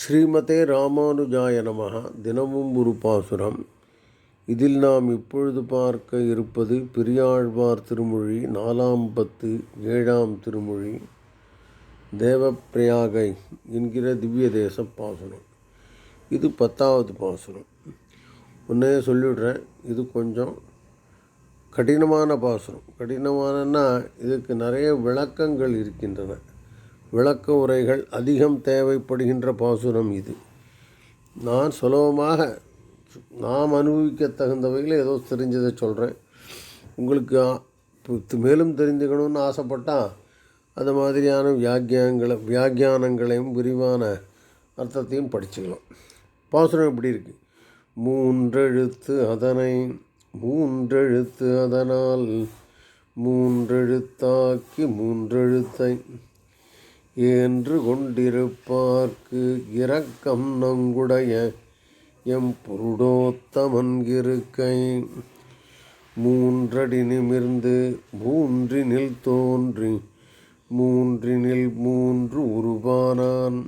ஸ்ரீமதே ராமானுஜாய நமக தினமும் ஒரு பாசுரம். இதில் நாம் இப்பொழுது பார்க்க இருப்பது பெரியாழ்வார் திருமொழி நாலாம் பத்து ஏழாம் திருமொழி தேவப்பிரயாகை என்கிற திவ்ய தேச பாசுரம். இது பத்தாவது பாசுரம். உன்னே சொல்லிவிடுறேன் இது கொஞ்சம் கடினமான பாசுரம். கடினமானன்னா இதுக்கு நிறைய விளக்கங்கள் இருக்கின்றன. விளக்க உரைகள் அதிகம் தேவைப்படுகின்ற பாசுரம் இது. நான் சுலபமாக நாம் அனுபவிக்க தகுந்தவைகளை ஏதோ தெரிஞ்சதை சொல்கிறேன் உங்களுக்கு மேலும் தெரிஞ்சுக்கணும்னு ஆசைப்பட்டால் அது மாதிரியான வியாக்கியங்களை வியாக்கியானங்களையும் விரிவான அர்த்தத்தையும் படிச்சுக்கலாம். பாசுரம் எப்படி இருக்கு? மூன்றெழுத்து அதனை மூன்றெழுத்து அதனால் மூன்றெழுத்தாக்கி மூன்றெழுத்தை என்று கொண்டிருப்பார்க்கு இரக்கம் நங்குடைய எம் புருடோத்தமன் இருக்கை. மூன்றடி நிமிர்ந்து மூன்றினில் தோன்றி மூன்றினில் மூன்று உருவானான்.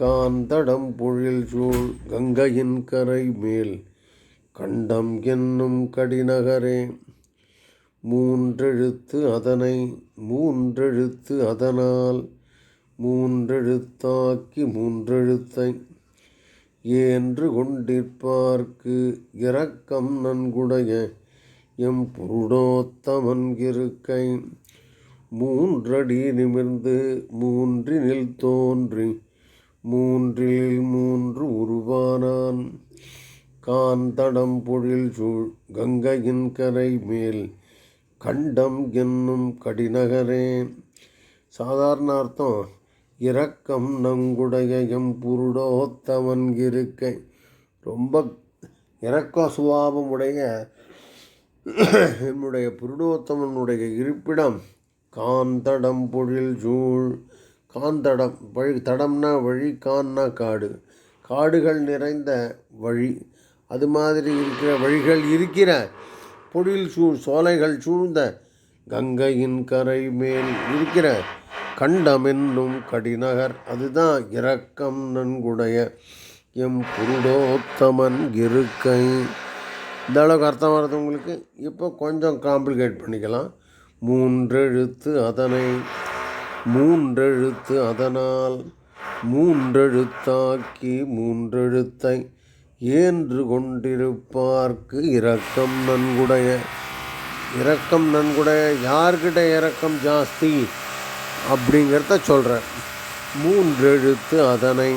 காந்தடம் பொழில் சூழ் கங்கையின் கரை மேல் கண்டம் என்னும் கடிநகரே. மூன்றெழுத்து அதனை மூன்றெழுத்து அதனால் மூன்றெழுத்தாக்கி மூன்றெழுத்தை. ஏன்று கொண்டிருப்பார்க்கு இரக்கம் நன்குடைய எம் புருடோத்தமன்கிருக்கை மூன்றடி நிமிர்ந்து மூன்றினில் தோன்றி மூன்றில் மூன்று உருவானான். காந்தடம் பொழில் சூழ் கங்கையின் கரை மேல் கண்டம் என்னும் கடிநகரே. சாதாரண அர்த்தம் இரக்கம் நங்குடைய எம் புருடோத்தமன் இருக்கை. ரொம்ப இரக்க சுபாவமுடைய என்னுடைய புருடோத்தமனுடைய இருப்பிடம் காந்தடம் பொழில் சூழ். காந்தடம் வழி தடம்னா வழி கான்னா காடு. காடுகள் நிறைந்த வழி. அது மாதிரி இருக்கிற வழிகள் இருக்கிற பொழில் சூழ் சோலைகள் சூழ்ந்த கங்கையின் கரை மேல் இருக்கிற கண்டம் என்னும் கடிநகர் அதுதான் இரக்கம் நன்குடைய. எம் புருடோத்தமன் இருக்கை. இந்த அளவுக்கு அர்த்தம் வர்றது உங்களுக்கு? இப்போ கொஞ்சம் காம்ப்ளிகேட் பண்ணிக்கலாம். மூன்றெழுத்து அதனை. மூன்றெழுத்து அதனால். மூன்றெழுத்தாக்கி மூன்றெழுத்தை. ஏன்று கொண்டிருப்பார்க்கு இரக்கம் நன்குடைய. இரக்கம் நன்குடைய யார்கிட்ட இரக்கம் ஜாஸ்தி? அப்படிங்கிறத சொல்கிறேன் மூன்றெழுத்து அதனை.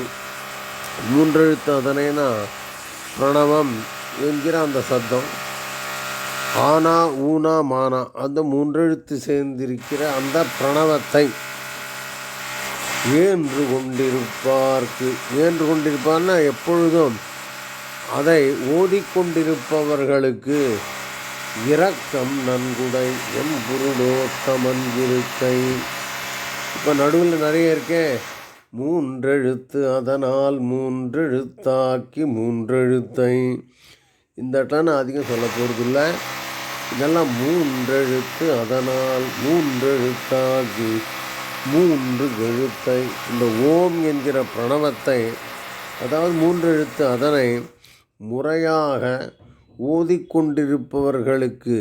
மூன்றெழுத்து அதனைனா பிரணவம் என்கிற அந்த சத்தம். ஆனா ஊனா மானா அந்த மூன்றெழுத்து சேர்ந்திருக்கிற அந்த பிரணவத்தை ஏன்று கொண்டிருப்பார்க்கு. ஏன்று கொண்டிருப்பார்னா எப்பொழுதும் அதை ஓதிக்கொண்டிருப்பவர்களுக்கு இரக்கம் நன்குடை எம் புருடோத்தமன் இருக்கை. இப்போ நடுவில் நிறைய இருக்கே. மூன்றெழுத்து அதனால் மூன்றெழுத்தாக்கி மூன்றெழுத்தை. இந்த இடத்துல நான் அதிகம் சொல்ல போகிறதில்ல இதெல்லாம் மூன்றெழுத்து அதனால் மூன்றெழுத்தாகி மூன்று எழுத்தை. இந்த ஓம் என்கிற பிரணவத்தை அதாவது மூன்றெழுத்து அதனை முறையாக ஓதிக்கொண்டிருப்பவர்களுக்கு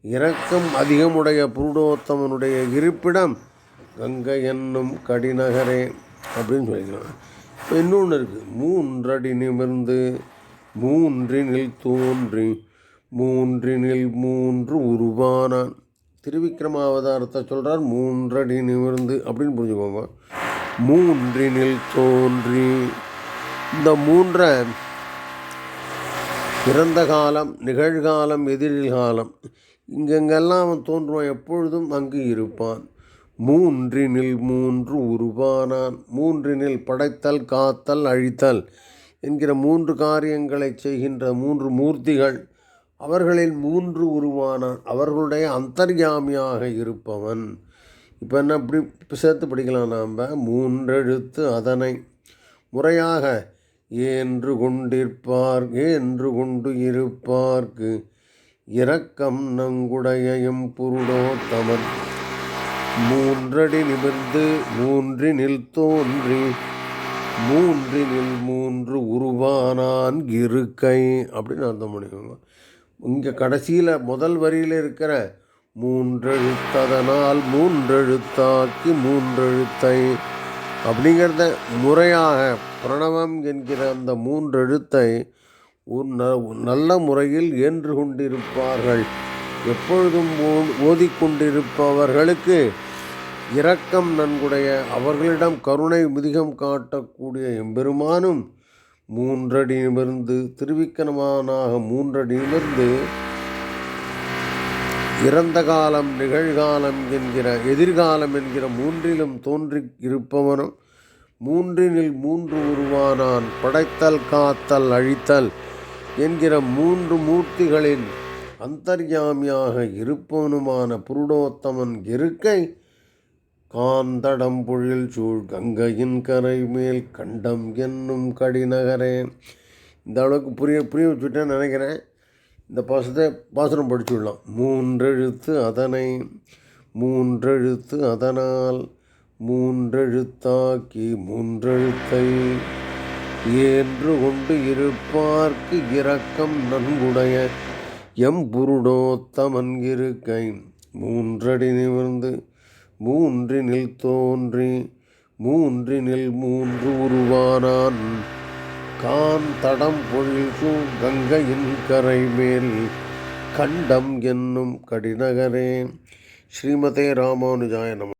இரக்கம் அதிகமுடைய புருடோத்தமனுடைய இருப்பிடம் கங்கை என்னும் கடிநகரே அப்படின்னு சொல்லிக்கலாம் இப்போ இன்னொன்று இருக்குது மூன்றடி நிமிர்ந்து மூன்றினில் தோன்றி மூன்றினில் மூன்று உருவானான். திருவிக்ரமாவதாரத்தை சொல்கிறார் மூன்றடி நிமிர்ந்து அப்படின்னு புரிஞ்சுக்கோங்க. மூன்றினில் தோன்றி இந்த மூன்றை பிறந்த காலம் நிகழ்காலம் எதிர்காலம் இங்கெங்கெல்லாம் அவன் தோன்றுவான் எப்பொழுதும் அங்கு இருப்பான். மூன்றினில் மூன்று உருவானான் மூன்றினில் படைத்தல் காத்தல் அழித்தல் என்கிற மூன்று காரியங்களை செய்கின்ற மூன்று மூர்த்திகள் அவர்களில் மூன்று உருவானான். அவர்களுடைய அந்தர்யாமியாக இருப்பவன். இப்போ என்ன இப்படி இப்போ சேர்த்து படிக்கலாம் நாம். மூன்றெழுத்து அதனை முறையாக ஏன்று கொண்டிருப்பார் ஏன்று கொண்டு இருப்பார்க்கு. இரக்கம் நங்குடைய புருடோ தமர். மூன்றடி நிமிர்ந்து மூன்றினில் தோன்றி மூன்றினில் மூன்று உருவானான் இருக்கை. அப்படின்னு அர்த்தம் பண்ணிக்கோங்க. இங்கே கடைசியில் முதல் வரியில் இருக்கிற மூன்றெழுத்ததனால் மூன்றெழுத்தாக்கி மூன்றெழுத்தை அப்படிங்கிறத முறையாக பிரணவம் என்கிற அந்த மூன்றெழுத்தை ஒரு ந- நல்ல முறையில் ஏன்று கொண்டிருப்பார்கள். எப்பொழுதும் ஓ- ஓதிக்கொண்டிருப்பவர்களுக்கு இரக்கம் நன்குடைய அவர்களிடம் கருணை மிதிகம் காட்டக்கூடிய எம்பெருமானும் மூன்றடி நிமிர்ந்து திருவிக்கிரமானாக மூன்றடி நிமிர்ந்து இறந்த காலம் நிகழ்காலம் என்கிற எதிர்காலம் என்கிற மூன்றிலும் தோன்றி இருப்பவனும் மூன்றினில் மூன்று உருவானான் படைத்தல் காத்தல் அழித்தல் என்கிற மூன்று மூர்த்திகளின் அந்தர்யாமியாக இருப்பவனுமான புருடோத்தமன் இருக்கை காந்தடம்பொழில் சூழ் கங்கையின் கரை மேல் கண்டம் என்னும் கடிநகரே. இந்த அளவுக்கு புரிய புரிய வச்சுட்டேன்னு நினைக்கிறேன். இந்த பாசத்தை பாசனம் படிச்சுடலாம். மூன்றெழுத்து அதனை மூன்றெழுத்து அதனால் மூன்றெழுத்தாக்கி மூன்றெழுத்தை ஏன்று கொண்டு இருப்பார்க்கு இரக்கம் நன்குடைய எம்புருடோத்தமன்கிருக்கை மூன்றடி நிமிர்ந்து மூன்றினில் தோன்றி மூன்றினில் மூன்று உருவானான். காந்தடம் தடம் கங்கையின் கரை மேல் கண்டம் என்னும் கடிநகரே. ஸ்ரீமதே ராமானுஜாய நம.